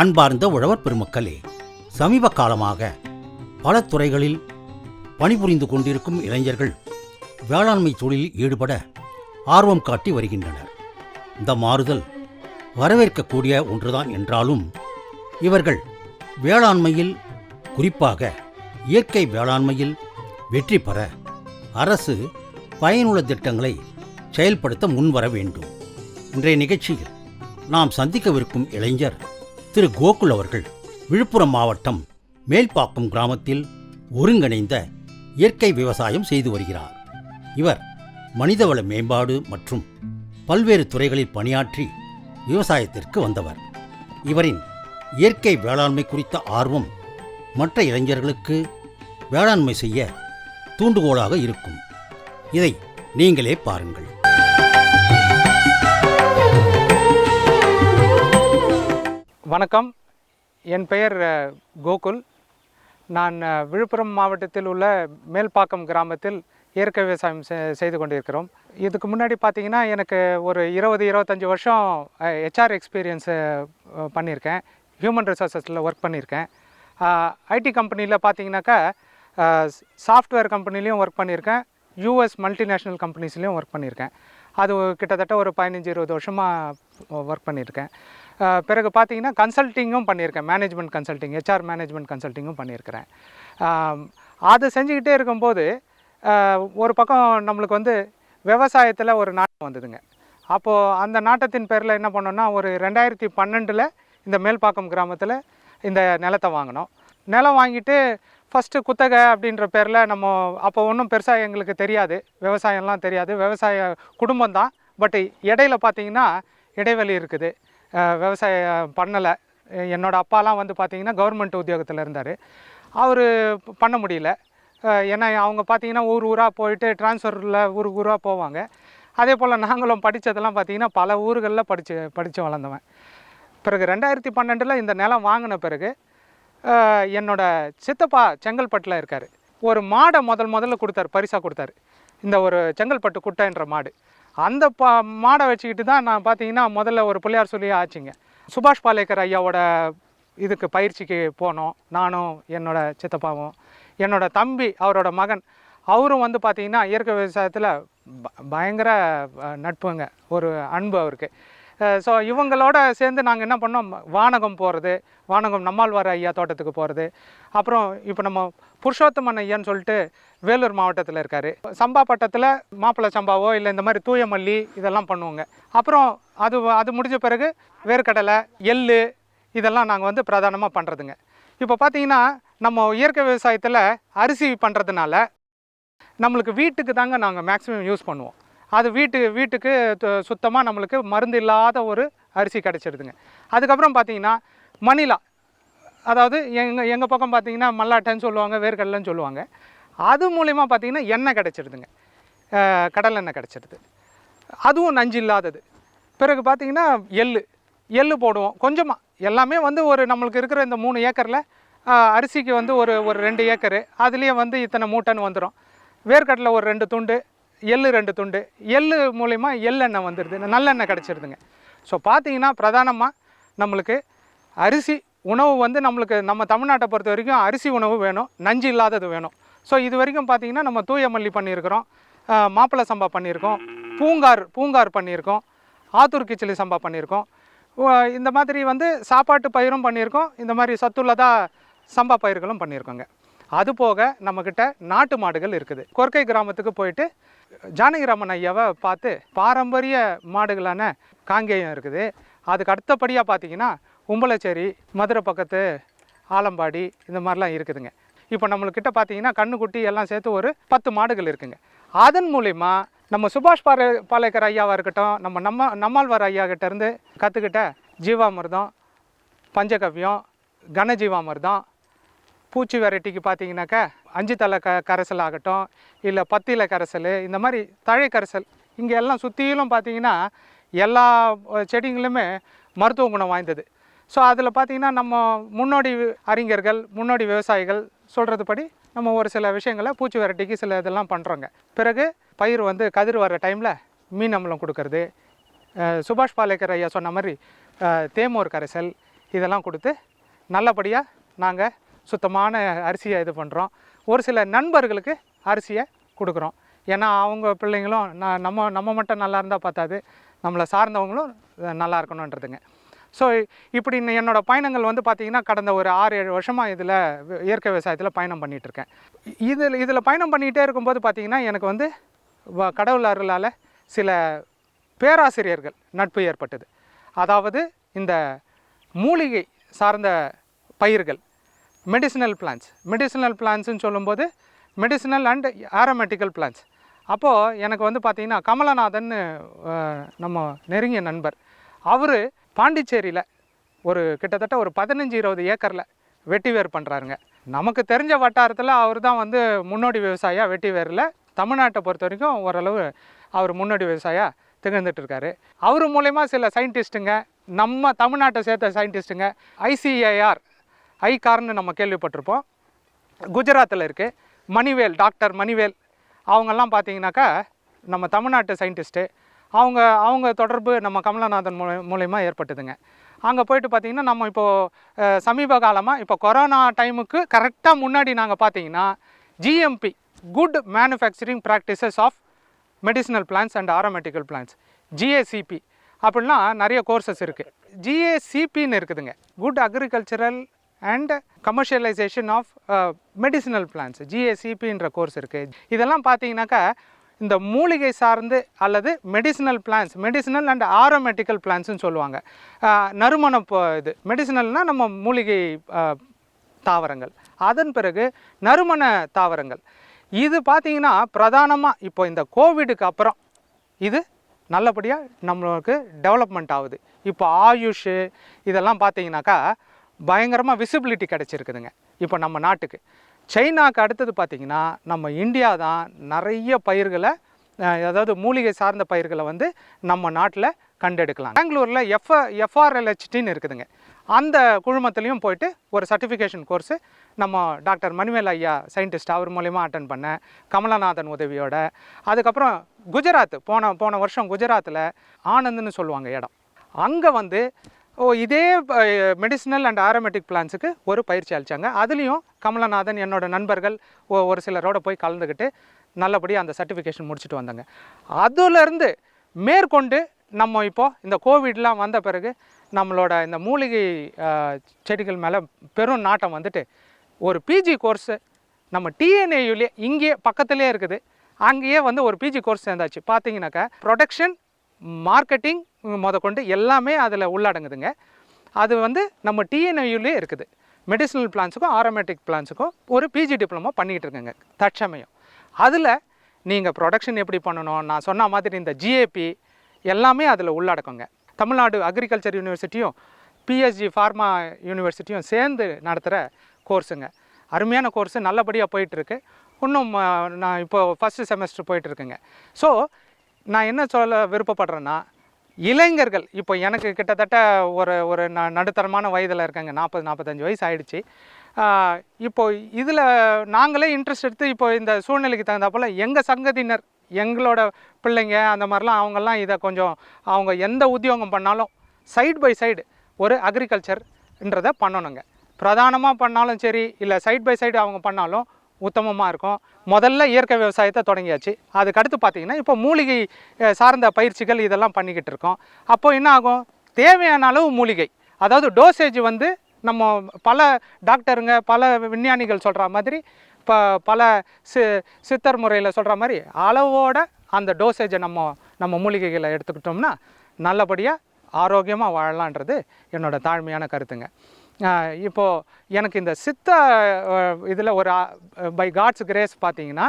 அன்பார்ந்த உழவர் பெருமக்களே சமீப காலமாக பல துறைகளில் பணிபுரிந்து கொண்டிருக்கும் இளைஞர்கள் வேளாண்மை தொழிலில் ஈடுபட ஆர்வம் காட்டி வருகின்றனர். இந்த மாறுதல் வரவேற்கக்கூடிய ஒன்றுதான் என்றாலும் இவர்கள் வேளாண்மையில் குறிப்பாக இயற்கை வேளாண்மையில் வெற்றி பெற அரசு பயனுள்ள திட்டங்களை செயல்படுத்த முன்வர வேண்டும். இன்றைய நிகழ்ச்சியில் நாம் சந்திக்கவிருக்கும் இளைஞர் திரு கோகுல் அவர்கள் விழுப்புரம் மாவட்டம் மேல்பாக்கம் கிராமத்தில் ஒருங்கிணைந்த இயற்கை விவசாயம் செய்து வருகிறார். இவர் மனிதவள மேம்பாடு மற்றும் பல்வேறு துறைகளில் பணியாற்றி விவசாயத்திற்கு வந்தவர். இவரின் இயற்கை வேளாண்மை குறித்த ஆர்வம் மற்ற இளைஞர்களுக்கு வேளாண்மை செய்ய தூண்டுகோலாக இருக்கும். இதை நீங்களே பாருங்கள். வணக்கம். என் பெயர் கோகுல். நான் விழுப்புரம் மாவட்டத்தில் உள்ள மேல்பாக்கம் கிராமத்தில் இயற்கை விவசாயம் செ- செய்து கொண்டிருக்கிறோம். இதுக்கு முன்னாடி பார்த்தீங்கன்னா எனக்கு ஒரு இருபது இருபத்தஞ்சி வருஷம் ஹெச்ஆர் எக்ஸ்பீரியன்ஸு பண்ணியிருக்கேன் ஹியூமன் ரிசோர்ஸஸில் ஒர்க் பண்ணியிருக்கேன் ஐடி கம்பெனியில் பார்த்தீங்கன்னாக்கா சாஃப்ட்வேர் கம்பெனிலையும் ஒர்க் பண்ணியிருக்கேன் யூஎஸ் மல்டிநேஷ்னல் கம்பெனிஸ்லேயும் ஒர்க் பண்ணியிருக்கேன் அது கிட்டத்தட்ட ஒரு பதினஞ்சு இருபது வருஷமாக ஒர்க் பண்ணியிருக்கேன் பிறகு பார்த்தீங்கன்னா கன்சல்ட்டிங்கும் பண்ணியிருக்கேன். மேனேஜ்மெண்ட் கன்சல்ட்டிங் ஹெச்ஆர் மேனேஜ்மெண்ட் கன்சல்ட்டிங்கும் பண்ணியிருக்கிறேன். அதை அது செஞ்சுக்கிட்டே இருக்கும்போது ஒரு பக்கம் நம்மளுக்கு வந்து விவசாயத்தில் ஒரு நாட்டம் வந்ததுங்க. அப்போது அந்த நாட்டத்தின் பேரில் என்ன பண்ணோன்னா ஒரு ரெண்டாயிரத்தி பன்னெண்டில் இந்த மேல்பாக்கம் கிராமத்தில் இந்த நிலத்தை வாங்கினோம். நிலம் வாங்கிட்டு ஃபஸ்ட்டு குத்தகை அப்படின்ற பேரில் நம்ம அப்போ ஒன்றும் பெருசாக எங்களுக்கு தெரியாது. விவசாயம்லாம் தெரியாது. விவசாய குடும்பம் தான் பட் இடையில பார்த்தீங்கன்னா இடைவெளி இருக்குது. விவசாயம் பண்ணலை. என்னோடய அப்பாலாம் வந்து பார்த்தீங்கன்னா கவர்மெண்ட் உத்தியோகத்தில் இருந்தார். அவர் பண்ண முடியல. ஏன்னா அவங்க பார்த்தீங்கன்னா ஊர் ஊராக போயிட்டு டிரான்ஸ்ஃபரில் ஊர் ஊராக போவாங்க. அதே போல் நாங்களும் படித்ததெல்லாம் பார்த்தீங்கன்னா பல ஊர்களில் படித்து படித்து வளர்ந்தவன். பிறகு ரெண்டாயிரத்தி பன்னெண்டில் இந்த நிலம் வாங்கின பிறகு என்னோடய சித்தப்பா செங்கல்பட்டில் இருக்கார். ஒரு மாடை முதல் முதல்ல கொடுத்தாரு பரிசாக கொடுத்தாரு. இந்த ஒரு செங்கல்பட்டு குட்டைன்ற மாடு. அந்த பா மாடை வச்சுக்கிட்டு தான் நான் பார்த்தீங்கன்னா முதல்ல ஒரு பிள்ளையார் சொல்லி ஆச்சுங்க. சுபாஷ் பாலேக்கர் ஐயாவோட இதுக்கு பயிற்சிக்கு போனோம். நானும் என்னோட சித்தப்பாவும். என்னோட தம்பி அவரோட மகன் அவரும் வந்து பார்த்தீங்கன்னா இயற்கை விவசாயத்தில் ப பயங்கர நட்புங்க. ஒரு அன்பு அவருக்கு. ஸோ இவங்களோட சேர்ந்து நாங்கள் என்ன பண்ணோம்? வானகம் போகிறது வானகம் நம்மாழ்வார் ஐயா தோட்டத்துக்கு போகிறது அப்புறம் இப்போ நம்ம புருஷோத்தமன் ஐயான்னு சொல்லிட்டு வேலூர் மாவட்டத்தில் இருக்கார். சம்பா பட்டத்தில் மாப்பிள்ளை சம்பாவோ இல்லை இந்த மாதிரி தூய மல்லி இதெல்லாம் பண்ணுவோங்க. அப்புறம் அது அது முடிஞ்ச பிறகு வேர்க்கடலை எள் இதெல்லாம் நாங்கள் வந்து பிரதானமாக பண்ணுறதுங்க இப்போ பார்த்தீங்கன்னா நம்ம இயற்கை விவசாயத்தில் அரிசி பண்ணுறதுனால நம்மளுக்கு வீட்டுக்கு தாங்க நாங்கள் மேக்ஸிமம் யூஸ் பண்ணுவோம். அது வீட்டு வீட்டுக்கு சுத்தமாக நம்மளுக்கு மருந்து இல்லாத ஒரு அரிசி கிடச்சிடுதுங்க அதுக்கப்புறம் பார்த்தீங்கன்னா மணிலா. அதாவது எங்கள் எங்கள் பக்கம் பார்த்தீங்கன்னா மல்லாட்டைன்னு சொல்லுவாங்க வேர்க்கடலைன்னு சொல்லுவாங்க. அது மூலிமா பார்த்தீங்கன்னா எண்ணெய் கிடச்சிடுதுங்க கடல் எண்ணெய் கிடச்சிடுது அதுவும் நஞ்சு இல்லாதது. பிறகு பார்த்திங்கன்னா எள்ளு. எள்ளு போடுவோம். கொஞ்சமாக எல்லாமே வந்து ஒரு நம்மளுக்கு இருக்கிற இந்த மூணு ஏக்கரில் அரிசிக்கு வந்து ஒரு ஒரு ரெண்டு ஏக்கரு. அதுலேயே வந்து இத்தனை மூட்டைன்னு வந்துடும் வேர்க்கடலை ஒரு ரெண்டு துண்டு. எள்ளு ரெண்டு துண்டு. எள்ளு மூலிமா எள்ளெண்ணெய் வந்துடுது நல்லெண்ணெய் கிடச்சிருதுங்க. ஸோ பார்த்தீங்கன்னா பிரதானமாக நம்மளுக்கு அரிசி உணவு வந்து நம்மளுக்கு நம்ம தமிழ்நாட்டை பொறுத்த வரைக்கும் அரிசி உணவு வேணும். நஞ்சு இல்லாதது வேணும். ஸோ இது வரைக்கும் பார்த்தீங்கன்னா நம்ம தூய மல்லி பண்ணியிருக்கிறோம். மாப்பிள்ளை சம்பா பண்ணியிருக்கோம். பூங்கார் பூங்கார் பண்ணியிருக்கோம். ஆத்தூர் கிச்சிலி சம்பா பண்ணியிருக்கோம். இந்த மாதிரி வந்து சாப்பாட்டு பயிரும் பண்ணியிருக்கோம். இந்த மாதிரி சத்துள்ளதாக சம்பா பயிர்களும் பண்ணியிருக்கோங்க. அது போக நம்மக்கிட்ட நாட்டு மாடுகள் இருக்குது. கொர்க்கை கிராமத்துக்கு போயிட்டு ஜானகிராமன் ஐயாவை பார்த்து பாரம்பரிய மாடுகளான காங்கேயம் இருக்குது. அதுக்கு அடுத்தபடியாக பார்த்தீங்கன்னா உம்பளச்சேரி மதுரை பக்கத்து ஆலம்பாடி இந்த மாதிரிலாம் இருக்குதுங்க. இப்போ நம்மளுக்கிட்ட பார்த்தீங்கன்னா கண்ணுக்குட்டி எல்லாம் சேர்த்து ஒரு பத்து மாடுகள் இருக்குங்க. அதன் மூலிமா நம்ம சுபாஷ் பாலே பாலேக்கர் ஐயாவாக இருக்கட்டும் நம்ம நம்ம நம்மாழ்வார் ஐயா கிட்டேருந்து கற்றுக்கிட்ட ஜீவாமிர்தம் பஞ்சகவ்யம் கனஜீவாமிர்தம் பூச்சி வெரைட்டிக்கு பார்த்தீங்கன்னாக்கா அஞ்சு தலை க கரைசல் ஆகட்டும் இல்லை பத்தில கரைசல் இந்த மாதிரி தழை கரைசல் இங்கே எல்லாம் சுற்றிலும் பார்த்தீங்கன்னா எல்லா செடிங்களுமே மருத்துவ குணம் வாய்ந்தது. ஸோ அதில் பார்த்தீங்கன்னா நம்ம முன்னோடி அறிஞர்கள் முன்னோடி விவசாயிகள் சொல்கிறது படி நம்ம ஒரு சில விஷயங்களை பூச்சி வெரைட்டிக்கு சில இதெல்லாம் பண்ணுறோங்க பிறகு பயிர் வந்து கதிர் வர டைமில் மீன் அம்பலம் கொடுக்கறது சுபாஷ் பாலேக்கர் ஐயா சொன்ன மாதிரி தேமோர் கரைசல் இதெல்லாம் கொடுத்து நல்லபடியாக நாங்கள் சுத்தமான அரிசியை இது பண்ணுறோம் ஒரு சில நண்பர்களுக்கு அரிசியை கொடுக்குறோம். ஏன்னா அவங்க பிள்ளைங்களும் நான் நம்ம நம்ம மட்டும் நல்லா இருந்தால் பார்த்தாது. நம்மளை சார்ந்தவங்களும் நல்லா இருக்கணுன்றதுங்க. ஸோ இப்படி என்னோட பயணங்கள் வந்து பார்த்திங்கன்னா கடந்த ஒரு ஆறு ஏழு வருஷமாக இதில் இயற்கை விவசாயத்தில் பயணம் பண்ணிகிட்ருக்கேன் இதில் இதில் பயணம் பண்ணிகிட்டே இருக்கும்போது பார்த்திங்கன்னா எனக்கு வந்து வ- கடவுள் அருளால் சில பேராசிரியர்கள் நட்பு ஏற்பட்டது. அதாவது இந்த மூலிகை சார்ந்த பயிர்கள் மெடிசினல் பிளான்ஸ் மெடிசினல் பிளான்ஸ்னு சொல்லும்போது மெடிசினல் அண்ட் ஆரோமேட்டிக்கல் பிளான்ஸ் அப்போது எனக்கு வந்து பார்த்திங்கன்னா கமலநாதன் நம்ம நெருங்கிய நண்பர். அவர் பாண்டிச்சேரியில் ஒரு கிட்டத்தட்ட ஒரு பதினஞ்சு இருபது ஏக்கரில் வெட்டிவேர் பண்ணுறாருங்க நமக்கு தெரிஞ்ச வட்டாரத்தில் அவர் தான் வந்து முன்னோடி விவசாயியா வெட்டிவேரில் தமிழ்நாட்டை பொறுத்த வரைக்கும் ஓரளவு அவர் முன்னோடி விவசாயியாக திகழ்ந்துட்டுருக்காரு. அவர் மூலயமா சில சயின்டிஸ்ட்டுங்க நம்ம தமிழ்நாட்டை சேர்த்த சயின்டிஸ்ட்டுங்க ஐசிஏஆர் ஐ கார்னு நம்ம கேள்விப்பட்டிருப்போம். குஜராத்தில் இருக்குது மணிவேல் டாக்டர் மணிவேல். அவங்கெல்லாம் பார்த்தீங்கன்னாக்கா நம்ம தமிழ்நாட்டு சயின்டிஸ்ட்டு. அவங்க அவங்க தொடர்பு நம்ம கமலநாதன் மூலி மூலயமா ஏற்பட்டதுங்க. அங்கே போயிட்டு பார்த்தீங்கன்னா நம்ம இப்போது சமீப காலமாக இப்போ கொரோனா டைமுக்கு கரெக்டாக முன்னாடி நாங்கள் பார்த்தீங்கன்னா GMP good manufacturing practices of medicinal plants and aromatical plants GACP அப்படின்னா நிறைய கோர்சஸ் இருக்குது ஜிஏசிபின்னு இருக்குதுங்க. Good agricultural and commercialization of medicinal plants ஜிஏசிபின்ற course இருக்குது இதெல்லாம் பார்த்தீங்கன்னாக்கா இந்த மூலிகை சார்ந்து அல்லது medicinal plants medicinal and aromatical பிளான்ஸ்னு சொல்லுவாங்க. நறுமண ப- இது மெடிசினல்னால் நம்ம மூலிகை தாவரங்கள். அதன் பிறகு நறுமண தாவரங்கள். இது பார்த்தீங்கன்னா பிரதானமாக இப்போ இந்த கோவிடுக்கு அப்புறம் இது நல்லபடியாக நம்மளுக்கு டெவலப்மெண்ட் ஆகுது. இப்போ ஆயுஷ் இதெல்லாம் பார்த்தீங்கன்னாக்கா பயங்கரமாக விசிபிலிட்டி கிடச்சிருக்குதுங்க. இப்போ நம்ம நாட்டுக்கு. சைனாவுக்கு அடுத்தது பார்த்திங்கன்னா நம்ம இந்தியா தான் நிறைய பயிர்களை அதாவது மூலிகை சார்ந்த பயிர்களை வந்து நம்ம நாட்டில் கண்டெடுக்கலாம். பெங்களூரில் எஃப் எஃப்ஆர்எல்ஹெச்டின்னு இருக்குதுங்க. அந்த குழுமத்துலேயும் போயிட்டு ஒரு சர்டிஃபிகேஷன் கோர்ஸு நம்ம டாக்டர் மணிவேல் ஐயா சயின்டிஸ்ட் அவர் மூலயமா அட்டன் பண்ணேன். கமலநாதன் உதவியோட. அதுக்கப்புறம் குஜராத் போன போன வருஷம் குஜராத்தில் ஆனந்த்னு சொல்லுவாங்க இடம். அங்கே வந்து ஓ இதே மெடிசினல் அண்ட் ஆரோமேட்டிக் பிளான்ஸுக்கு ஒரு பயிற்சி அளித்தாங்க அதுலேயும் கமலநாதன் என்னோட நண்பர்கள் ஓ ஒரு சிலரோட போய் கலந்துக்கிட்டு நல்லபடியாக அந்த சர்டிஃபிகேஷன் முடிச்சுட்டு வந்தாங்க. அதுலேருந்து மேற்கொண்டு நம்ம இப்போது இந்த கோவிட்லாம் வந்த பிறகு நம்மளோட இந்த மூலிகை செடிகள் மேலே பெரும் நாட்டம் வந்துட்டு ஒரு பிஜி கோர்ஸு நம்ம டிஎன்ஏயுலேயே இங்கே பக்கத்துலேயே இருக்குது. அங்கேயே வந்து ஒரு பிஜி கோர்ஸ் சேர்ந்தாச்சு. பார்த்தீங்கன்னாக்கா ப்ரொடக்ஷன் மார்க்கெட்டிங் முதற்கொண்டு எல்லாமே அதில் உள்ளடங்குதுங்க. அது வந்து நம்ம டிஎன்ஐயூலே இருக்குது. மெடிசினல் பிளான்ஸுக்கும் ஆரோமேட்டிக் பிளான்ஸுக்கும் ஒரு பிஜி டிப்ளமோ பண்ணிக்கிட்டு இருக்குங்க தற்சமயம். அதில் நீங்கள் ப்ரொடக்ஷன் எப்படி பண்ணணும்? நான் சொன்ன மாதிரி இந்த ஜிஏபி எல்லாமே அதில் உள்ளடக்குங்க. தமிழ்நாடு அக்ரிகல்ச்சர் யூனிவர்சிட்டியும் பிஎஸ்ஜி ஃபார்மா யூனிவர்சிட்டியும் சேர்ந்து நடத்துகிற கோர்ஸுங்க அருமையான கோர்ஸு நல்லபடியாக போயிட்டுருக்கு. இன்னும் நான் இப்போது ஃபஸ்ட்டு செமஸ்டர் போயிட்டுருக்குங்க. ஸோ நான் என்ன சொல்ல விருப்பப்படுறேன்னா இளைஞர்கள் இப்போ எனக்கு கிட்டத்தட்ட ஒரு ஒரு ந நடுத்தரமான வயதில் இருக்கேங்க. நாற்பது நாற்பத்தஞ்சு வயசு ஆயிடுச்சு. இப்போ இதில் நாங்களே இன்ட்ரெஸ்ட் எடுத்து இப்போ இந்த சூழ்நிலைக்கு தகுந்தாப்போல் எங்கள் சங்கதியினர் எங்களோட பிள்ளைங்க அந்த மாதிரிலாம் அவங்கெல்லாம் இதை கொஞ்சம் அவங்க எந்த உத்தியோகம் பண்ணாலும் சைடு பை சைடு ஒரு அக்ரிகல்ச்சர்ன்றதை பண்ணணுங்க. பிரதானமாக பண்ணாலும் சரி இல்லை சைட் பை சைடு அவங்க பண்ணாலும் உத்தமமாக இருக்கும். முதல்ல இயற்கை விவசாயத்தை தொடங்கியாச்சு. அதுக்கடுத்து பார்த்தீங்கன்னா இப்போ மூலிகை சார்ந்த பயிற்சிகள் இதெல்லாம் பண்ணிக்கிட்டு இருக்கோம். அப்போது என்ன ஆகும்? தேவையான அளவு மூலிகை. அதாவது டோசேஜ் வந்து நம்ம பல டாக்டருங்க பல விஞ்ஞானிகள் சொல்கிற மாதிரி இப்போ பல சி சித்தர் முறையில் சொல்கிற மாதிரி அளவோட அந்த டோசேஜை நம்ம நம்ம மூலிகைகளை எடுத்துக்கிட்டோம்னா நல்லபடியாக ஆரோக்கியமாக வாழலான்றது என்னோடய தாழ்மையான கருத்துங்க. இப்போது எனக்கு இந்த சித்த இதில் ஒரு பை காட்ஸ் கிரேஸ் பார்த்தீங்கன்னா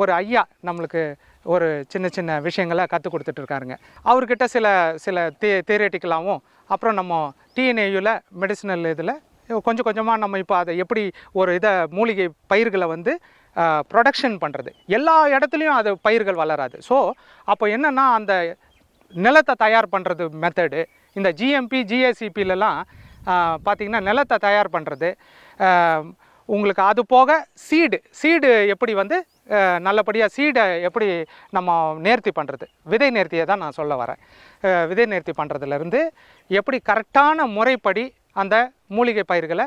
ஒரு ஐயா நம்மளுக்கு ஒரு சின்ன சின்ன விஷயங்களை கற்றுக் கொடுத்துட்டு இருக்காருங்க. அவர்கிட்ட சில சில தே தேரட்டிக்கலாகவும் அப்புறம் நம்ம டிஎன்ஏயூவில் மெடிசினல் இதில் கொஞ்சம் கொஞ்சமாக நம்ம இப்போ அதை எப்படி ஒரு இதை மூலிகை பயிர்களை வந்து ப்ரொடக்ஷன் பண்ணுறது எல்லா இடத்துலையும் அது பயிர்கள் வளராது. ஸோ அப்போ என்னென்னா அந்த நிலத்தை தயார் பண்ணுறது மெத்தடு இந்த ஜிஎம்பி ஜிஎஸ்சிபிலலாம் பார்த்திங்கன்னா நிலத்தை தயார் பண்ணுறது உங்களுக்கு அது போக சீடு சீடு எப்படி வந்து நல்லபடியாக சீடை எப்படி நம்ம நேர்த்தி பண்ணுறது விதை நேர்த்தியை தான் நான் சொல்ல வரேன். விதை நேர்த்தி பண்ணுறதுலேருந்து எப்படி கரெக்டான முறைப்படி அந்த மூலிகை பயிர்களை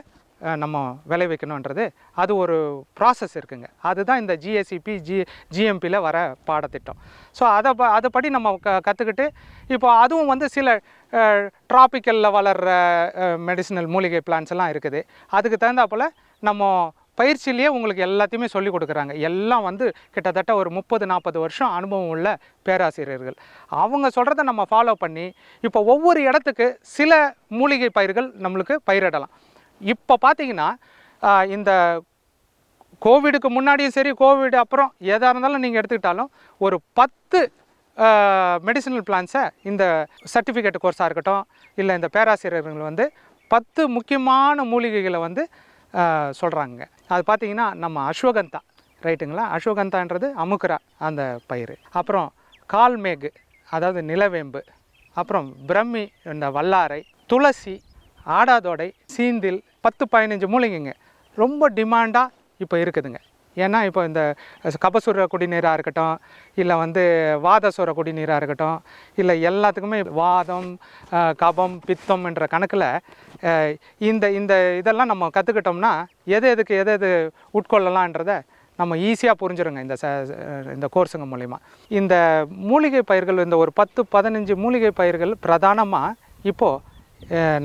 நம்ம விளைவிக்கணுன்றது அது ஒரு ப்ராசஸ் இருக்குங்க. அதுதான் இந்த ஜிஎஸ்சிபி ஜி ஜிஎம்பியில் வர பாடத்திட்டம். ஸோ அதை ப அதுபடி நம்ம க கற்றுக்கிட்டு இப்போ அதுவும் வந்து சில ட்ராபிக்கலில் வளர்கிற மெடிசினல் மூலிகை பிளான்ஸ் எல்லாம் இருக்குது. அதுக்கு தகுந்தாப்புல நம்ம பயிற்சியிலேயே உங்களுக்கு எல்லாத்தையுமே சொல்லி கொடுக்குறாங்க. எல்லாம் வந்து கிட்டத்தட்ட ஒரு முப்பது நாற்பது வருஷம் அனுபவம் உள்ள பேராசிரியர்கள். அவங்க சொல்கிறத நம்ம ஃபாலோ பண்ணி இப்போ ஒவ்வொரு இடத்துக்கு சில மூலிகை பயிர்கள் நம்மளுக்கு பயிரிடலாம். இப்போ பார்த்தீங்கன்னா இந்த கோவிடுக்கு முன்னாடியும் சரி கோவிட் அப்புறம் எதாக இருந்தாலும் நீங்கள் எடுத்துக்கிட்டாலும் ஒரு பத்து மெடிசினல் பிளான்ஸை இந்த சர்டிஃபிகேட் கோர்ஸாக இருக்கட்டும் இல்லை இந்த பேராசிரியர்கள் வந்து பத்து முக்கியமான மூலிகைகளை வந்து சொல்கிறாங்க அது பார்த்தீங்கன்னா நம்ம அஸ்வகந்தா ரைட்டுங்களா? அஸ்வகந்தான்றது அமுக்குரா அந்த பயிர் அப்புறம் கால்மேகு அதாவது நிலவேம்பு. அப்புறம் பிரம்மி இந்த வல்லாரை துளசி ஆடாதோடை சீந்தில் பத்து பதினஞ்சு மூலிகைங்க. ரொம்ப டிமாண்டாக இப்போ இருக்குதுங்க. ஏன்னா இப்போ இந்த கபசுர குடிநீராக இருக்கட்டும் இல்லை வந்து வாதசுர குடிநீராக இருக்கட்டும் இல்லை எல்லாத்துக்குமே வாதம் கபம் பித்தம் என்ற கணக்கில் இந்த இந்த இதெல்லாம் நம்ம கற்றுக்கிட்டோம்னா எது எதுக்கு எது எது உட்கொள்ளலான்றதை நம்ம ஈஸியாக புரிஞ்சிருங்க இந்த ச இந்த கோர்ஸுங்க மூலிமா இந்த மூலிகை பயிர்கள் இந்த ஒரு பத்து பதினஞ்சு மூலிகை பயிர்கள் பிரதானமாக இப்போது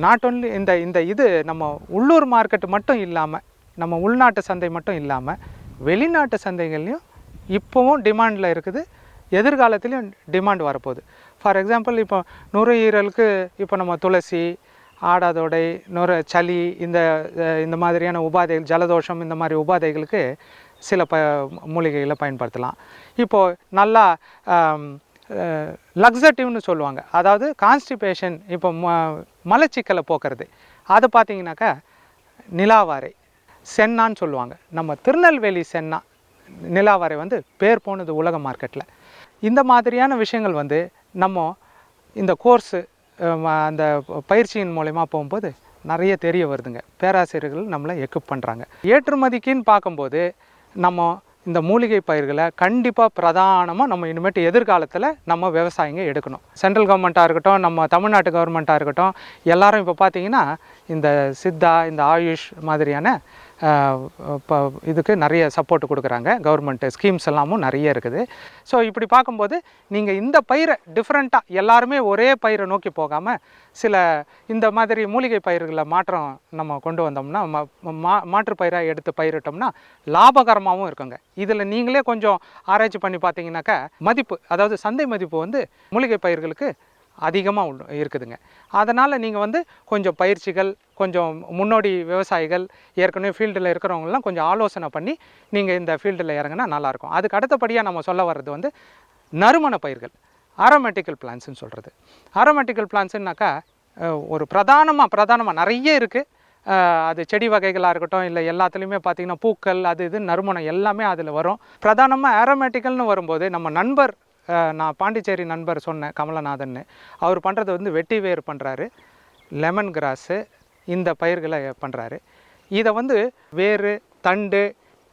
நாட் ஒன்லி இந்த இந்த இது நம்ம உள்ளூர் மார்க்கெட் மட்டும் இல்லாமல் நம்ம உள்நாட்டு சந்தை மட்டும் இல்லாமல் வெளிநாட்டு சந்தைகள்லையும் இப்போவும் டிமாண்டில் இருக்குது. எதிர்காலத்துலேயும் டிமாண்ட் வரப்போகுது. ஃபார் எக்ஸாம்பிள் இப்போ நுரையீரலுக்கு இப்போ நம்ம துளசி ஆடாதோடை நுர சளி இந்த இந்த மாதிரியான உபாதைகள் ஜலதோஷம் இந்த மாதிரி உபாதைகளுக்கு சில ப மூலிகைகளை பயன்படுத்தலாம். இப்போது நல்லா லக்ஸட்டிவ்னு சொல்லுவாங்க. அதாவது கான்ஸ்டிபேஷன் இப்போ ம மலச்சிக்கலை போக்குறது. அது பார்த்தீங்கன்னாக்கா நிலாவாரை சென்னான்னு சொல்லுவாங்க. நம்ம திருநெல்வேலி சென்னா நிலாவாரை வந்து பேர் போனது உலக மார்க்கெட்டில் இந்த மாதிரியான விஷயங்கள் வந்து நம்ம இந்த கோர்ஸு அந்த பயிற்சியின் மூலயமா போகும்போது நிறைய தெரிய வருதுங்க. பேராசிரியர்கள் நம்மளை எக்யூப் பண்ணுறாங்க ஏற்றுமதிக்குன்னு பார்க்கும்போது நம்ம இந்த மூலிகை பயிர்களை கண்டிப்பாக பிரதானமாக நம்ம இனிமேட்டு எதிர்காலத்தில் நம்ம விவசாயிங்க எடுக்கணும். சென்ட்ரல் கவர்மெண்ட்டாக இருக்கட்டும் நம்ம தமிழ்நாட்டு கவர்மெண்ட்டாக இருக்கட்டும் எல்லாரும் இப்போ பார்த்தீங்கன்னா இந்த சித்தா இந்த ஆயுஷ் மாதிரியான இப்போ இதுக்கு நிறைய சப்போர்ட் கொடுக்குறாங்க. கவர்மெண்ட்டு ஸ்கீம்ஸ் எல்லாமும் நிறைய இருக்குது. ஸோ இப்படி பார்க்கும்போது நீங்கள் இந்த பயிரை டிஃப்ரெண்ட்டாக எல்லாருமே ஒரே பயிரை நோக்கி போகாமல் சில இந்த மாதிரி மூலிகை பயிர்களை மாற்றம் நம்ம கொண்டு வந்தோம்னா மா மாற்று பயிராக எடுத்து பயிரிட்டோம்னா லாபகரமாகவும் இருக்குங்க. இதில் நீங்களே கொஞ்சம் ஆராய்ச்சி பண்ணி பார்த்தீங்கன்னாக்கா மதிப்பு அதாவது சந்தை மதிப்பு வந்து மூலிகை பயிர்களுக்கு அதிகமாக இருக்குதுங்க. அதனால் நீங்கள் வந்து கொஞ்சம் பயிற்சிகள் கொஞ்சம் முன்னோடி விவசாயிகள் ஏற்கனவே ஃபீல்டில் இருக்கிறவங்கலாம் கொஞ்சம் ஆலோசனை பண்ணி நீங்கள் இந்த ஃபீல்டில் இறங்கினா நல்லாயிருக்கும். அதுக்கு அடுத்தபடியாக நம்ம சொல்ல வர்றது வந்து நறுமண பயிர்கள். அரோமேட்டிக்கல் பிளான்ஸ்னு சொல்கிறது அரோமேட்டிக்கல் பிளான்ஸுன்னாக்கா ஒரு பிரதானமாக பிரதானமாக நிறைய இருக்குது அது செடி வகைகளாக இருக்கட்டும் இல்லை எல்லாத்துலேயுமே பார்த்தீங்கன்னா பூக்கள் அது இது நறுமணம் எல்லாமே அதில் வரும். பிரதானமாக ஆரோமேட்டிக்கல்னு வரும்போது நம்ம நண்பர் நான் பாண்டிச்சேரி நண்பர் சொன்னேன் கமலநாதன்னு. அவர் பண்ணுறது வந்து வெட்டி வேர் பண்ணுறாரு லெமன் கிராஸு இந்த பயிர்களை பண்ணுறாரு இதை வந்து வேறு தண்டு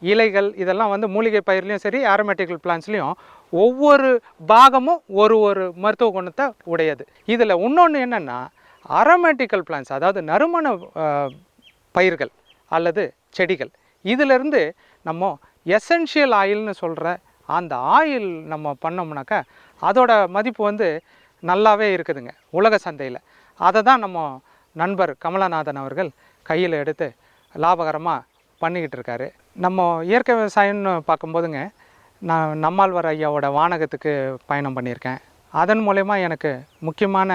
இலைகள் இதெல்லாம் வந்து மூலிகை பயிர்லேயும் சரி ஆரோமேட்டிக்கல் பிளான்ஸ்லேயும் ஒவ்வொரு பாகமும் ஒரு ஒரு மருத்துவ குணத்தை உடையது. இதில் இன்னொன்று என்னென்னா அரோமேட்டிக்கல் பிளான்ஸ் அதாவது நறுமண பயிர்கள் அல்லது செடிகள். இதிலிருந்து நம்ம எசென்ஷியல் ஆயில்னு சொல்கிற அந்த ஆயில் நம்ம பண்ணோம்னாக்கா அதோட மதிப்பு வந்து நல்லாவே இருக்குதுங்க உலக சந்தையில். அதை தான் நம்ம நண்பர் கமலநாதன் அவர்கள் கையில் எடுத்து லாபகரமாக பண்ணிக்கிட்டு இருக்காரு. நம்ம இயற்கை விவசாயம்னு பார்க்கும்போதுங்க நான் நம்மாழ்வார் ஐயாவோட வானகத்துக்கு பயணம் பண்ணியிருக்கேன். அதன் மூலயமா எனக்கு முக்கியமான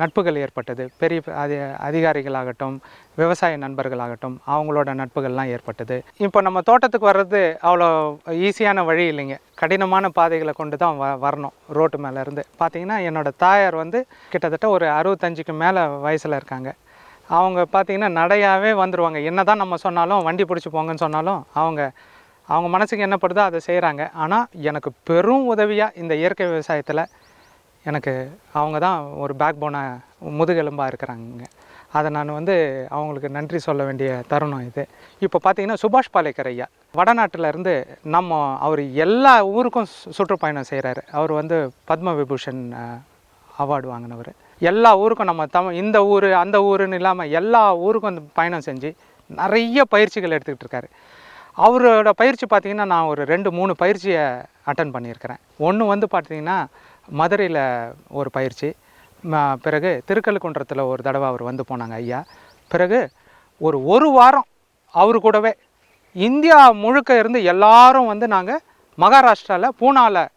நட்புகள் ஏற்பட்டது. பெரிய அதி அதிகாரிகளாகட்டும் விவசாய நண்பர்களாகட்டும் அவங்களோட நட்புகள்லாம் ஏற்பட்டது. இப்போ நம்ம தோட்டத்துக்கு வர்றது அவ்வளோ ஈஸியான வழி இல்லைங்க. கடினமான பாதைகளை கொண்டு தான் வ வரணும் ரோட்டு மேலேருந்து பார்த்திங்கன்னா என்னோடய தாயார் வந்து கிட்டத்தட்ட ஒரு அறுபத்தஞ்சுக்கு மேலே வயசில் இருக்காங்க. அவங்க பார்த்திங்கன்னா நடையாகவே வந்துடுவாங்க என்ன தான் நம்ம சொன்னாலும் வண்டி பிடிச்சி போங்கன்னு சொன்னாலும் அவங்க அவங்க மனசுக்கு என்னப்படுதோ அதை செய்கிறாங்க ஆனால் எனக்கு பெரும் உதவியாக இந்த இயற்கை விவசாயத்தில் எனக்கு அவங்க தான் ஒரு பேக் போனாக முதுகெலும்பாக இருக்கிறாங்க அதை நான் வந்து அவங்களுக்கு நன்றி சொல்ல வேண்டிய தருணம் இது. இப்போ பார்த்தீங்கன்னா சுபாஷ் பாலேக்கர் ஐயா வடநாட்டிலேருந்து நம்ம அவர் எல்லா ஊருக்கும் சு- சுற்றுப்பயணம் செய்கிறாரு அவர் வந்து பத்ம விபூஷன் அவார்டு வாங்கினவர். எல்லா ஊருக்கும் நம்ம தமிழ் இந்த ஊர் அந்த ஊருன்னு இல்லாமல் எல்லா ஊருக்கும் வந்து பயணம் செஞ்சு நிறைய பயிற்சிகள் எடுத்துக்கிட்டு இருக்காரு. அவரோட பயிற்சி பார்த்தீங்கன்னா நான் ஒரு ரெண்டு மூணு பயிற்சியை அட்டன் பண்ணியிருக்கிறேன். ஒன்று வந்து பார்த்திங்கன்னா மதுரையில் ஒரு பயிற்சி. ம- பிறகு திருக்கல்குன்றத்தில் ஒரு தடவை அவர் வந்து போனாங்க ஐயா. பிறகு ஒரு ஒரு வாரம் அவர் கூடவே இந்தியா முழுக்க இருந்து எல்லாரும் வந்து நாங்கள் மகாராஷ்டிராவில் பூனாவில்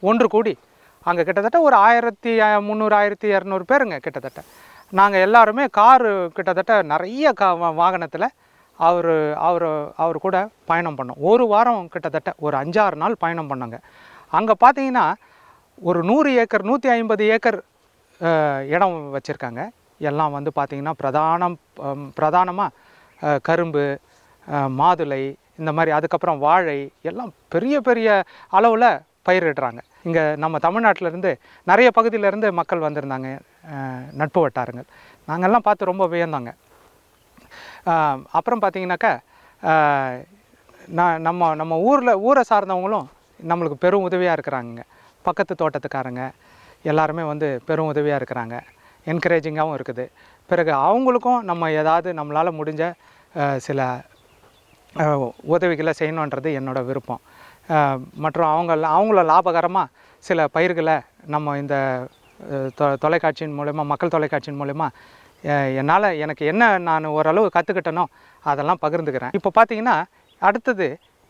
ஒன்று கூடி அங்கே கிட்டத்தட்ட ஒரு ஆயிரத்தி முந்நூறு ஆயிரத்தி இரநூறு பேருங்க கிட்டத்தட்ட. நாங்கள் எல்லாருமே காரு கிட்டத்தட்ட நிறைய கா வாகனத்தில் அவர் அவர் அவர் கூட பயணம் பண்ணோம். ஒரு வாரம் கிட்டத்தட்ட ஒரு அஞ்சாறு நாள் பயணம் பண்ணோங்க. அங்கே பார்த்தீங்கன்னா ஒரு நூறு ஏக்கர் நூற்றி ஐம்பது ஏக்கர் இடம் வச்சுருக்காங்க. எல்லாம் வந்து பார்த்திங்கன்னா பிரதானம் பிரதானமாக கரும்பு மாதுளை இந்த மாதிரி அதுக்கப்புறம் வாழை எல்லாம் பெரிய பெரிய அளவில் பயிரிடுறாங்க. இங்கே நம்ம தமிழ்நாட்டிலேருந்து நிறைய பகுதியிலேருந்து மக்கள் வந்திருந்தாங்க நட்பு வட்டாரங்கள். நாங்கள்லாம் பார்த்து ரொம்ப வியந்தாங்க. அப்புறம் பார்த்தீங்கன்னாக்கா நான் நம்ம நம்ம ஊரில் ஊரை சார்ந்தவங்களும் நம்மளுக்கு பெரும் உதவியாக இருக்கிறாங்க பக்கத்து தோட்டத்துக்காரங்க எல்லாருமே வந்து பெரும் உதவியாக இருக்கிறாங்க. என்கரேஜிங்காகவும் இருக்குது. பிறகு அவங்களுக்கும் நம்ம ஏதாவது நம்மளால் முடிஞ்ச சில உதவிகளை செய்யணுன்றது என்னோட விருப்பம். மற்றும் அவங்க அவங்கள லாபகரமாக சில பயிர்களை நம்ம இந்த தொ தொலைக்காட்சியின் மூலயமா மக்கள் தொலைக்காட்சியின் மூலயமா என்னால் எனக்கு என்ன நான் ஓரளவு கற்றுக்கிட்டனோ அதெல்லாம் பகிர்ந்துக்கிறேன். இப்போ பார்த்தீங்கன்னா அடுத்தது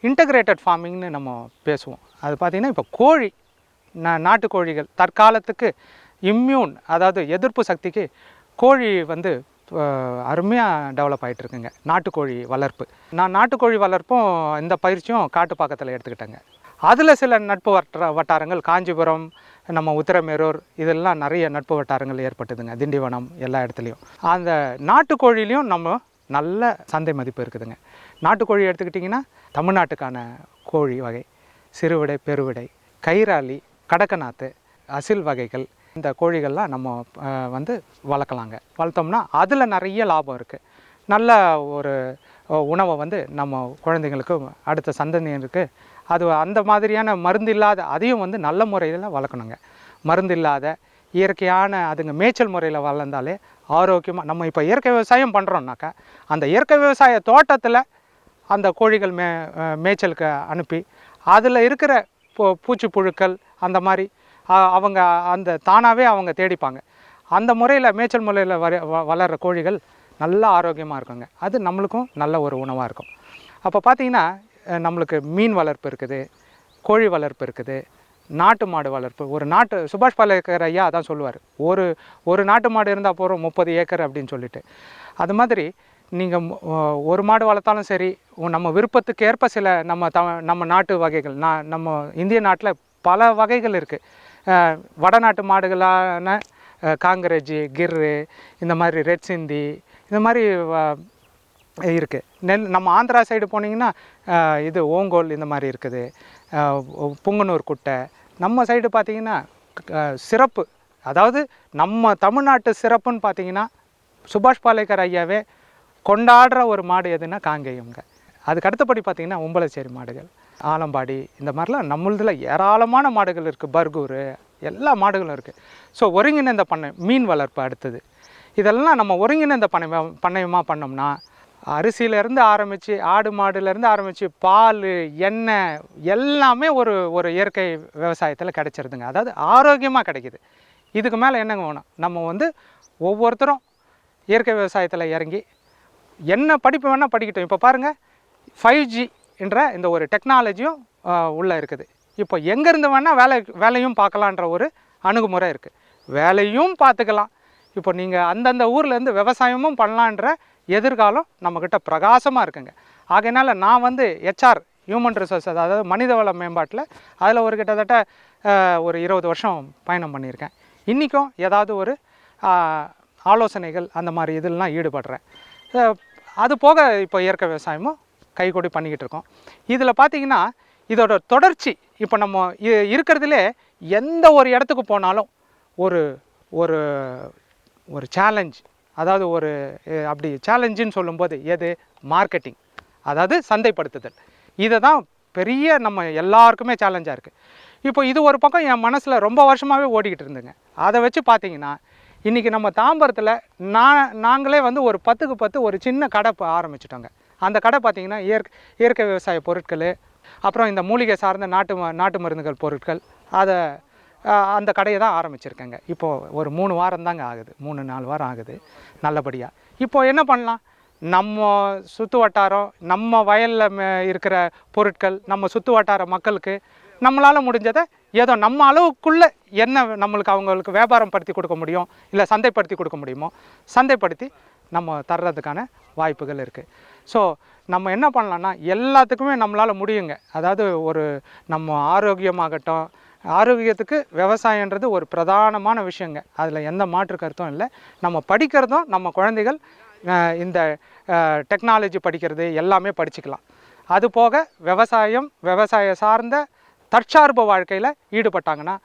இன்டகிரேட்டட் ஃபார்மிங்னு நம்ம பேசுவோம். அது பார்த்திங்கன்னா இப்போ கோழி நாட்டுக்கோழிகள். தற்காலத்துக்கு இம்யூன் அதாவது எதிர்ப்பு சக்திக்கு கோழி வந்து அருமையாக டெவலப் ஆகிட்டுருக்குங்க நாட்டுக்கோழி வளர்ப்பு. நான் நாட்டுக்கோழி வளர்ப்பும் இந்த பயிற்சியும் காட்டுப்பாக்கத்தில் எடுத்துக்கிட்டேங்க. அதில் சில நட்பு வட்ட வட்டாரங்கள் காஞ்சிபுரம் நம்ம உத்திரமேரூர் இதெல்லாம் நிறைய நட்பு வட்டாரங்கள் ஏற்பட்டுதுங்க. திண்டிவனம் எல்லா இடத்துலையும். அந்த நாட்டுக்கோழிலையும் நம்ம நல்ல சந்தை மதிப்பு இருக்குதுங்க. நாட்டுக்கோழி எடுத்துக்கிட்டிங்கன்னா தமிழ்நாட்டுக்கான கோழி வகை. சிறுவிடை பெருவிடை கைராலி கடக்கநாத்து அசில் வகைகள் இந்த கோழிகள்லாம் நம்ம வந்து வளர்க்கலாங்க. வளர்த்தோம்னா அதில் நிறைய லாபம் இருக்குது நல்ல ஒரு உணவை வந்து நம்ம குழந்தைங்களுக்கு அடுத்த சந்ததியினருக்கு அது அந்த மாதிரியான மருந்து இல்லாத அதையும் வந்து நல்ல முறையில் வளர்க்கணுங்க. மருந்து இல்லாத இயற்கையான அதுங்க மேய்ச்சல் முறையில் வளர்ந்தாலே ஆரோக்கியமாக நம்ம இப்போ இயற்கை விவசாயம் பண்ணுறோம்னாக்கா அந்த இயற்கை விவசாய தோட்டத்தில் அந்த கோழிகள் மே மேய்ச்சலுக்கு அனுப்பி அதில் இருக்கிற பூ பூச்சி புழுக்கள் அந்த மாதிரி அவங்க அந்த தானாகவே அவங்க தேடிப்பாங்க. அந்த முறையில் மேய்ச்சல் முறையில் வர வளர்கிற கோழிகள் நல்ல ஆரோக்கியமாக இருக்குங்க. அது நம்மளுக்கும் நல்ல ஒரு உணவாக இருக்கும். அப்போ பார்த்தீங்கன்னா நம்மளுக்கு மீன் வளர்ப்பு இருக்குது கோழி வளர்ப்பு இருக்குது நாட்டு மாடு வளர்ப்பு. ஒரு நாட்டு சுபாஷ் பாலேக்கர் ஐயா அதான் சொல்லுவார். ஒரு ஒரு நாட்டு மாடு இருந்தால் போகிறோம் முப்பது ஏக்கர் அப்படின்னு சொல்லிட்டு. அது மாதிரி நீங்கள் ஒரு மாடு வளர்த்தாலும் சரி நம்ம விருப்பத்துக்கு ஏற்ப சில நம்ம த நம்ம நாட்டு வகைகள் நான் நம்ம இந்திய நாட்டில் பல வகைகள் இருக்குது வடநாட்டு மாடுகளான அஹ், காங்கிரேஜி கிர்ரு இந்த மாதிரி ரெட் சிந்தி இந்த மாதிரி வ- இருக்குது நெல் நம்ம ஆந்திரா சைடு போனீங்கன்னா இது ஓங்கோல் இந்த மாதிரி இருக்குது. புங்கனூர் குட்டை. நம்ம சைடு பார்த்தீங்கன்னா சிறப்பு. அதாவது நம்ம தமிழ்நாட்டு சிறப்புன்னு பார்த்தீங்கன்னா சுபாஷ் பாலேக்கர் ஐயாவே கொண்டாடுற ஒரு மாடு எதுன்னா காங்கேயங்க அதுக்கு அடுத்தபடி பார்த்திங்கன்னா உம்பளச்சேரி மாடுகள். ஆலம்பாடி இந்த மாதிரிலாம் நம்மளதில் ஏராளமான மாடுகள் இருக்குது பர்கூர் எல்லா மாடுகளும் இருக்குது ஸோ ஒருங்கிணைந்த பண்ணை மீன் வளர்ப்பு அடுத்தது. இதெல்லாம் நம்ம ஒருங்கிணைந்த பண்ணை பண்ணையமாக பண்ணோம்னா அரிசியிலேருந்து ஆரம்பித்து ஆடு மாடுலேருந்து ஆரம்பித்து பால் எண்ணெய் எல்லாமே ஒரு ஒரு இயற்கை விவசாயத்தில் கிடைச்சிருதுங்க. அதாவது ஆரோக்கியமாக கிடைக்கிது. இதுக்கு மேலே என்னங்க வேணும்? நம்ம வந்து ஒவ்வொருத்தரும் இயற்கை விவசாயத்தில் இறங்கி என்ன படிப்பு வேணால் படிக்கட்டும். இப்போ பாருங்கள் ஃபைவ் ஜி என்ற இந்த ஒரு டெக்னாலஜியும் உள்ளே இருக்குது. இப்போ எங்கேருந்து வேணால் வேலை வேலையும் பார்க்கலான்ற ஒரு அணுகுமுறை இருக்குது வேலையும் பார்த்துக்கலாம். இப்போ நீங்கள் அந்தந்த ஊர்லேருந்து விவசாயமும் பண்ணலான்ற எதிர்காலம் நம்மக்கிட்ட பிரகாசமாக இருக்குங்க. ஆகையினால நான் வந்து ஹெச்ஆர் ஹியூமன் ரிசோர்ஸ் அதாவது மனிதவள மேம்பாட்டில் அதில் ஒரு கிட்டத்தட்ட ஒரு இருபது வருஷம் பயணம் பண்ணியிருக்கேன். இன்றைக்கும் ஏதாவது ஒரு ஆலோசனைகள் அந்த மாதிரி இதெல்லாம் ஈடுபடுறேன். அது போக இப்போ இயற்கை விவசாயமும் கைகூடி பண்ணிக்கிட்டு இருக்கோம் இதில் பார்த்தீங்கன்னா இதோட தொடர்ச்சி இப்போ நம்ம இ- இருக்கிறதுலே எந்த ஒரு இடத்துக்கு போனாலும் ஒரு ஒரு ஒரு சேலஞ்ச் அதாவது ஒரு அப்படி சேலஞ்சுன்னு சொல்லும்போது எது? மார்க்கெட்டிங் அதாவது சந்தைப்படுத்துதல். இதை தான் பெரிய நம்ம எல்லாருக்குமே சேலஞ்சாக இருக்குது இப்போ இது ஒரு பக்கம் என் மனசில் ரொம்ப வருஷமாகவே ஓடிக்கிட்டு இருந்துங்க அதை வச்சு பார்த்தீங்கன்னா இன்றைக்கி நம்ம தாம்பரத்தில் நான் நாங்களே வந்து ஒரு பத்துக்கு பத்து ஒரு சின்ன கடை ஆரம்பிச்சிட்டோங்க. அந்த கடை பார்த்திங்கன்னா இயற்கை இயற்கை விவசாய பொருட்கள் அப்புறம் இந்த மூலிகை சார்ந்த நாட்டு ம- நாட்டு மருந்துகள் பொருட்கள் அதை அந்த கடையை தான் ஆரம்பிச்சிருக்கேங்க. இப்போது ஒரு மூணு வாரம் தாங்க ஆகுது. மூணு நாலு வாரம் ஆகுது நல்லபடியாக இப்போது என்ன பண்ணலாம்? நம்ம சுற்று வட்டாரம் நம்ம வயலில் இருக்கிற பொருட்கள் நம்ம சுற்று வட்டார மக்களுக்கு நம்மளால் முடிஞ்சதை ஏதோ நம்ம அளவுக்குள்ளே என்ன நம்மளுக்கு அவங்களுக்கு வியாபாரம் படுத்தி கொடுக்க முடியும் இல்லை சந்தைப்படுத்தி கொடுக்க முடியுமோ சந்தைப்படுத்தி நம்ம தர்றதுக்கான வாய்ப்புகள் இருக்குது ஸோ நம்ம என்ன பண்ணலான்னா எல்லாத்துக்குமே நம்மளால் முடியுங்க. அதாவது ஒரு நம்ம ஆரோக்கியமாகட்டும் ஆரோக்கியத்துக்கு விவசாயன்றது ஒரு பிரதானமான விஷயங்க. அதில் எந்த மாற்று கருத்தும் இல்லை. நம்ம படிக்கிறதும் நம்ம குழந்தைகள் இந்த டெக்னாலஜி படிக்கிறது எல்லாமே படிச்சுக்கலாம். அது போக விவசாயம் விவசாய சார்ந்த தற்சார்பு வாழ்க்கையில் ஈடுபட்டாங்கன்னா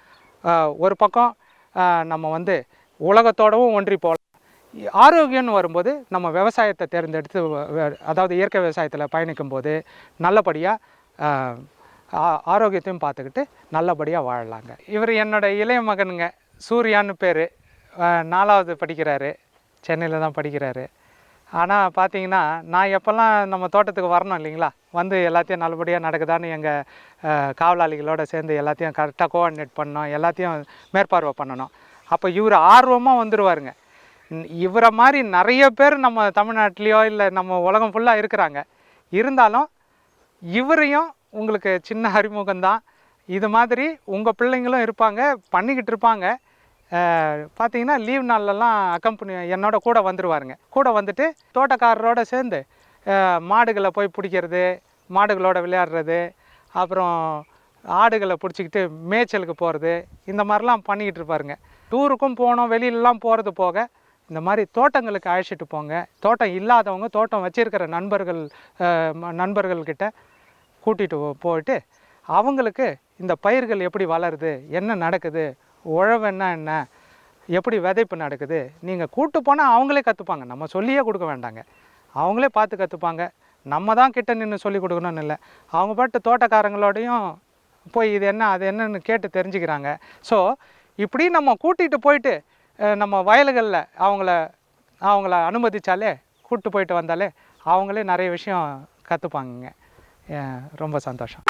ஒரு பக்கம் நம்ம வந்து உலகத்தோடவும் ஒன்றி போகலாம். ஆரோக்கியம்னு வரும்போது நம்ம விவசாயத்தை தேர்ந்தெடுத்து அதாவது இயற்கை விவசாயத்தில் பயணிக்கும் போது நல்லபடியாக ஆரோக்கியத்தையும் பார்த்துக்கிட்டு நல்லபடியாக வாழலாங்க. இவர் என்னோட இளைய மகனுங்க. சூர்யான்னு பேர். நாலாவது படிக்கிறாரு. சென்னையில் தான் படிக்கிறாரு. ஆனால் பார்த்தீங்கன்னா நான் எப்போல்லாம் நம்ம தோட்டத்துக்கு வரணும் இல்லைங்களா? வந்து எல்லாத்தையும் நல்லபடியாக நடக்குதான்னு எங்கள் காவலாளிகளோடு சேர்ந்து எல்லாத்தையும் கரெக்டாக கோஆர்டினேட் பண்ணோம் எல்லாத்தையும் மேற்பார்வை பண்ணணும். அப்போ இவர் ஆர்வமாக வந்துடுவாருங்க இவரை மாதிரி நிறைய பேர் நம்ம தமிழ்நாட்டிலையோ இல்லை நம்ம உலகம் ஃபுல்லாக இருக்கிறாங்க. இருந்தாலும் இவரையும் உங்களுக்கு சின்ன அறிமுகம்தான் இது மாதிரி உங்கள் பிள்ளைங்களும் இருப்பாங்க பண்ணிக்கிட்டு இருப்பாங்க. பார்த்தீங்கன்னா லீவ் நாள்லலாம் அக்கம்பனி என்னோட கூட வந்துடுவாருங்க கூட வந்துட்டு தோட்டக்காரரோடு சேர்ந்து மாடுகளை போய் பிடிக்கிறது மாடுகளோட விளையாடுறது அப்புறம் ஆடுகளை பிடிச்சிக்கிட்டு மேய்ச்சலுக்கு போகிறது இந்த மாதிரிலாம் பண்ணிக்கிட்டு இருப்பாருங்க. டூருக்கும் போனோம் வெளியிலலாம் போகிறது போக இந்த மாதிரி தோட்டங்களுக்கு அழைச்சிட்டு போங்க. தோட்டம் இல்லாதவங்க தோட்டம் வச்சிருக்கிற நண்பர்கள் நண்பர்கள்கிட்ட கூட்டிகிட்டு போயிட்டு அவங்களுக்கு இந்த பயிர்கள் எப்படி வளருது என்ன நடக்குது உழவுன்னா என்ன எப்படி விதைப்பு நடக்குது நீங்கள் கூட்டு போனால் அவங்களே கற்றுப்பாங்க நம்ம சொல்லியே கொடுக்க வேண்டாங்க. அவங்களே பார்த்து கற்றுப்பாங்க நம்ம தான் கிட்ட நின்று சொல்லி கொடுக்கணும்னு இல்லை. அவங்க பாட்டு தோட்டக்காரங்களோடையும் போய் இது என்ன அது என்னன்னு கேட்டு தெரிஞ்சுக்கிறாங்க. ஸோ இப்படி நம்ம கூட்டிகிட்டு போயிட்டு நம்ம வயல்களில் அவங்கள அவங்கள அனுமதித்தாலே கூப்பிட்டு போயிட்டு வந்தாலே அவங்களே நிறைய விஷயம் கற்றுப்பாங்கங்க ரொம்ப சந்தோஷம்.